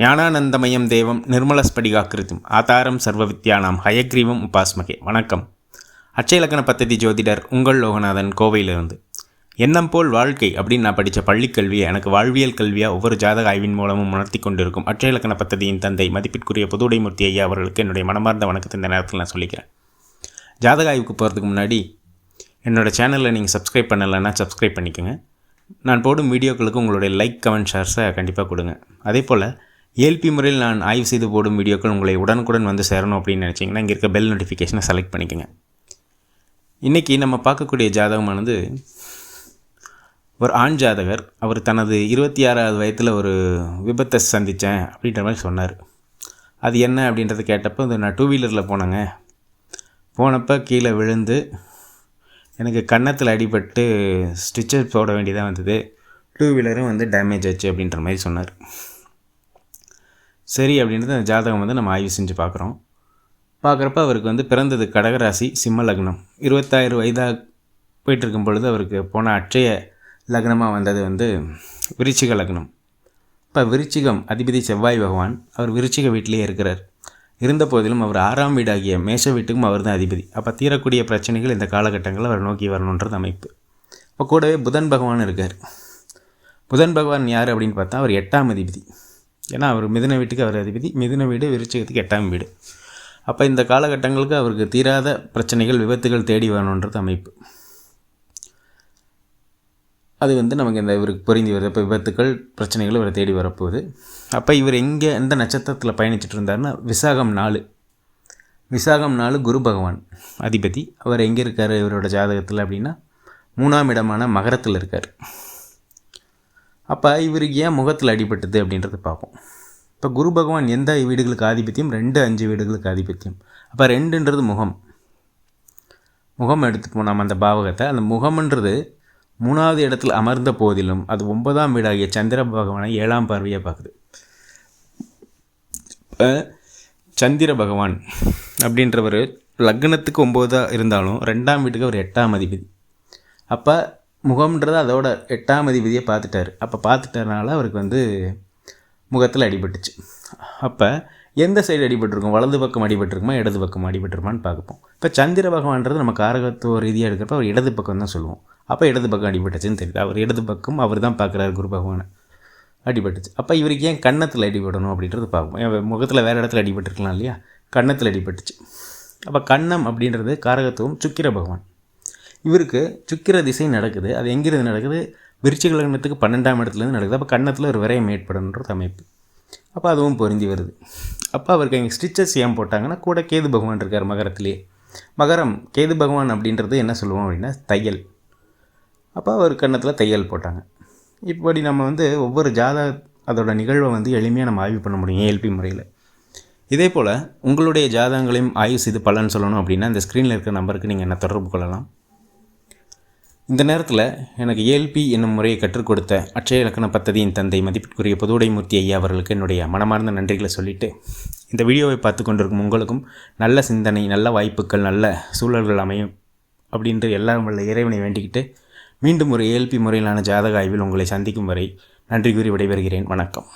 ஞானானந்தமயம் தேவம் நிர்மலஸ்படிகாக்கிருத்தும் ஆதாரம் சர்வ வித்யானாம் ஹயக்ரீவம் உபாஸ்மகே. வணக்கம். அச்சயலக்கண பத்ததி ஜோதிடர் உங்கள் லோகநாதன் கோவையிலிருந்து. எண்ணம் போல் வாழ்க்கை அப்படின்னு நான் படித்த பள்ளிக்கல்வியை எனக்கு வாழ்வியல் கல்வியாக ஒவ்வொரு ஜாதக ஆய்வின் மூலமும் உணர்த்தி கொண்டிருக்கும். அச்சயலக்கண பத்ததியின் தந்தை மதிப்பிற்குரிய புதுடைமூர்த்தி ஐயா அவர்களுக்கு என்னுடைய மனமார்ந்த வணக்கத்தை இந்த நேரத்தில் நான் சொல்லிக்கிறேன். ஜாதக ஆய்வுக்கு போகிறதுக்கு முன்னாடி என்னோடய சேனலில் நீங்கள் சப்ஸ்கிரைப் பண்ணலைன்னா சப்ஸ்கிரைப் பண்ணிக்கோங்க. நான் போடும் வீடியோக்களுக்கு உங்களுடைய லைக் கமெண்ட் ஷேர்ஸை கண்டிப்பாக கொடுங்க. அதே போல் ஏல்பி முறையில் நான் ஆய்வு செய்து போடும் வீடியோக்கள் உங்களை உடனுக்குடன் வந்து சேரணும் அப்படின்னு நினச்சிங்கன்னா இங்கே இருக்க பெல் நோட்டிஃபிகேஷனை செலக்ட் பண்ணிக்கோங்க. இன்றைக்கி நம்ம பார்க்கக்கூடிய ஜாதகமானது ஒரு ஆண் ஜாதகர் அவர் தனது இருபத்தி ஆறாவது வயதில் ஒரு விபத்தை சந்தித்தேன் அப்படின்ற மாதிரி சொன்னார். அது என்ன அப்படின்றத கேட்டப்போ இந்த நான் டூ வீலரில் போனேங்க. போனப்போ கீழே விழுந்து எனக்கு கன்னத்தில் அடிபட்டு ஸ்டிச்சஸ் போட வேண்டியதாக வந்தது. டூ வீலரும் வந்து டேமேஜ் ஆச்சு அப்படின்ற மாதிரி சொன்னார். சரி அப்படின்றது அந்த ஜாதகம் வந்து நம்ம ஆய்வு செஞ்சு பார்க்குறோம். பார்க்குறப்ப அவருக்கு வந்து பிறந்தது கடகராசி சிம்ம லக்னம். இருபத்தாயிரம் வயதாக போயிட்டுருக்கும் பொழுது அவருக்கு போன அற்றைய லக்னமாக வந்தது வந்து விருச்சிக லக்னம். இப்போ விருச்சிகம் அதிபதி செவ்வாய் பகவான் அவர் விருச்சிக வீட்டிலேயே இருக்கிறார். இருந்த போதிலும் அவர் ஆறாம் வீடாகிய மேஷ வீட்டுக்கும் அவர் தான் அதிபதி. அப்போ தீரக்கூடிய பிரச்சனைகள் இந்த காலகட்டங்களில் அவர் நோக்கி வரணுன்றது அமைப்பு. இப்போ கூடவே புதன் பகவான் இருக்கார். புதன் பகவான் யார் அப்படின்னு பார்த்தா அவர் எட்டாம் அதிபதி. ஏன்னா அவர் மிதுன வீட்டுக்கு அவர் அதிபதி. மிதுன வீடு விருச்சகத்துக்கு எட்டாம் வீடு. அப்போ இந்த காலகட்டங்களுக்கு அவருக்கு தீராத பிரச்சனைகள் விபத்துகள் தேடி வரணுன்றது அமைப்பு. அது வந்து நமக்கு இந்த இவருக்கு புரிந்து வருது. இப்போ விபத்துக்கள் பிரச்சனைகள் இவரை தேடி வரப்போகுது. அப்போ இவர் எங்கே எந்த நட்சத்திரத்தில் பயணிச்சுட்டு இருந்தார்னா விசாகம் நாலு. விசாகம் நாலு குரு பகவான் அதிபதி. அவர் எங்கே இருக்கார் இவரோட ஜாதகத்தில் அப்படின்னா மூணாம் இடமான மகரத்தில் இருக்கார். அப்போ இவருக்கு ஏன் முகத்தில் அடிபட்டது அப்படின்றத பார்ப்போம். இப்போ குரு பகவான் எந்த வீடுகளுக்கு ஆதிபத்தியம்? ரெண்டு அஞ்சு வீடுகளுக்கு ஆதிபத்தியம். அப்போ ரெண்டுன்றது முகம். முகம் எடுத்துப்போம் நம்ம அந்த பாவகத்தை. அந்த முகம்ன்றது மூணாவது இடத்துல அமர்ந்த போதிலும் அது ஒன்பதாம் வீடாகிய சந்திர பகவானை ஏழாம் பார்வையாக பார்க்குது. இப்போ சந்திர பகவான் அப்படின்றவர் லக்னத்துக்கு ஒம்போதாக இருந்தாலும் ரெண்டாம் வீட்டுக்கு அவர் எட்டாம் அதிபதி. அப்போ முகம்ன்றது அதோட எட்டாம் அதிபதியை பார்த்துட்டார். அப்போ பார்த்துட்டனால அவருக்கு வந்து முகத்தில் அடிபட்டுச்சு. அப்போ எந்த சைடு அடிபட்டிருக்கும்? வலது பக்கம் அடிபட்டிருக்குமா? இடது பக்கம் அடிபட்டிருமான்னு பார்ப்போம். இப்போ சந்திர பகவான்றது நம்ம காரகத்துவ ரீதியாக எடுக்கிறப்ப அவர் இடது பக்கம் தான் சொல்லுவோம். அப்போ இடது பக்கம் அடிபட்டுச்சுன்னு தெரியுது. அவர் இடது பக்கம் அவர் தான் பார்க்குறாரு குரு பகவானை. அடிபட்டுச்சு. அப்போ இவருக்கு ஏன் கன்னத்தில் அடிபடணும் அப்படின்றது பார்ப்போம். முகத்தில் வேறு இடத்துல அடிபட்டுருக்கலாம் இல்லையா? கன்னத்தில் அடிபட்டுச்சு. அப்போ கண்ணம் அப்படின்றது காரகத்துவம் சுக்கிர பகவான். இவருக்கு சுக்கிர திசை நடக்குது. அது எங்கிருந்து நடக்குது? விருச்சிக லக்னத்துக்கு பன்னெண்டாம் இடத்துலேருந்து நடக்குது. அப்போ கன்னத்தில் ஒரு விரயம் ஏற்படணுன்றது அமைப்பு. அப்போ அதுவும் பொருந்தி வருது. அப்போ அவருக்கு எங்கள் ஸ்டிச்சஸ் ஏன் போட்டாங்கன்னா கூட கேது பகவான் இருக்கார் மகரத்துலேயே மகரம் கேது பகவான் அப்படின்றது என்ன சொல்லுவோம் அப்படின்னா தையல். அப்போ அவர் கன்னத்தில் தையல் போட்டாங்க. இப்படி நம்ம வந்து ஒவ்வொரு ஜாத அதோட நிகழ்வை வந்து எளிமையாக நம்ம ஆய்வு பண்ண முடியும் ஏஎல்பி முறையில். இதே போல் உங்களுடைய ஜாதகங்களையும் ஆய்வு செய்து பலன் சொல்லணும் அப்படின்னா இந்த ஸ்க்ரீனில் இருக்கிற நம்பருக்கு நீங்கள் என்ன தொடர்பு கொள்ளலாம்? இந்த நேரத்தில் எனக்கு ஏல்பி என்னும் முறையை கற்றுக் கொடுத்த அட்சய இலக்கண பத்ததியின் தந்தை மதிப்பிற்குரிய புதுவுடைமூர்த்தி ஐயா அவர்களுக்கு என்னுடைய மனமார்ந்த நன்றிகளை சொல்லிவிட்டு இந்த வீடியோவை பார்த்து கொண்டிருக்கும் உங்களுக்கும் நல்ல சிந்தனை நல்ல வாய்ப்புகள் நல்ல சூழல்கள் அமையும் அப்படின்ற எல்லாம் உள்ள இறைவனை வேண்டிக்கிட்டு மீண்டும் ஒரு ஏல்பி முறையிலான ஜாதக ஆய்வில் உங்களை சந்திக்கும் வரை நன்றி கூறி விடைபெறுகிறேன். வணக்கம்.